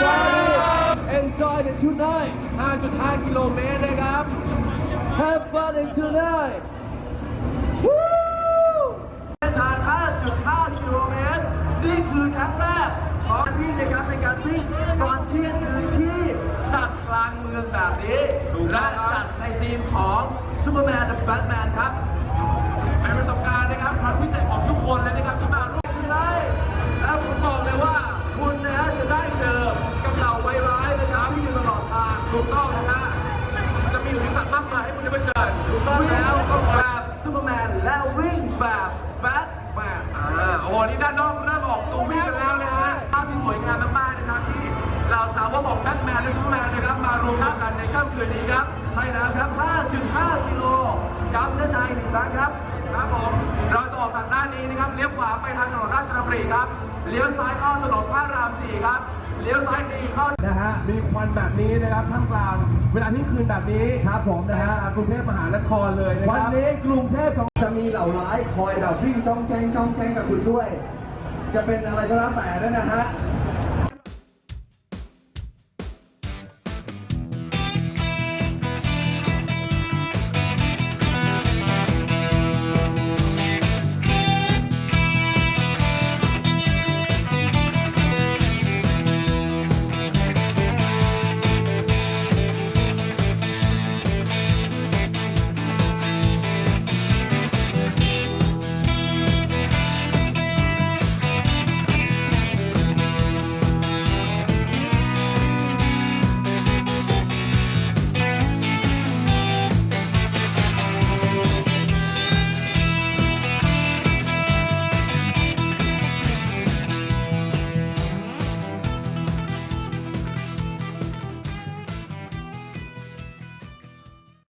enjoy the tonight 5.5 กิโลเมตรนะครับ Have fun in tonight Woo เส้นทาง 5.5 กิโลเมตร นี่คือครั้งแรกของพี่นะครับในการวิ่งก่อนเที่ยงคืนที่จัดกลางเมืองแบบนี้ และจัดในทีมของซูเปอร์แมนและแบทแมนครับ เป็นประสบการณ์นะครับครั้งพิเศษของ ด้านนอกเริ่มออกตัววิ่งกันแล้วนะฮะภาพที่สวยงามมากๆนะครับที่เหล่าสาวกของแบทแมนและซูเปอร์แมนนะครับมารวมตัวกันในค่ำคืนนี้ครับ ใช่แล้วครับ 5.5 กิโลกับเส้นทางหนึ่งครั้งครับ ครับผม เราจะออกจากด้านนี้นะครับเลี้ยวขวาไปทางถนนราชดำริครับ เลี้ยวซ้ายเข้าถนนพระรามสี่ครับ เลี้ยวซ้ายดีเข้านะฮะ มีควันแบบนี้นะครับท่ามกลาง เวลาที่คืนแบบนี้ครับผมนะฮะกรุงเทพมหานครเลยนะควันรับนี้กรุงเทพของจะมีเหล่าร้ายคอยแบบวิ่งจ้องแกงจ้องแกงกับคุณด้วย จะเป็นอะไรก็แล้วแต่ด้วยนะฮะ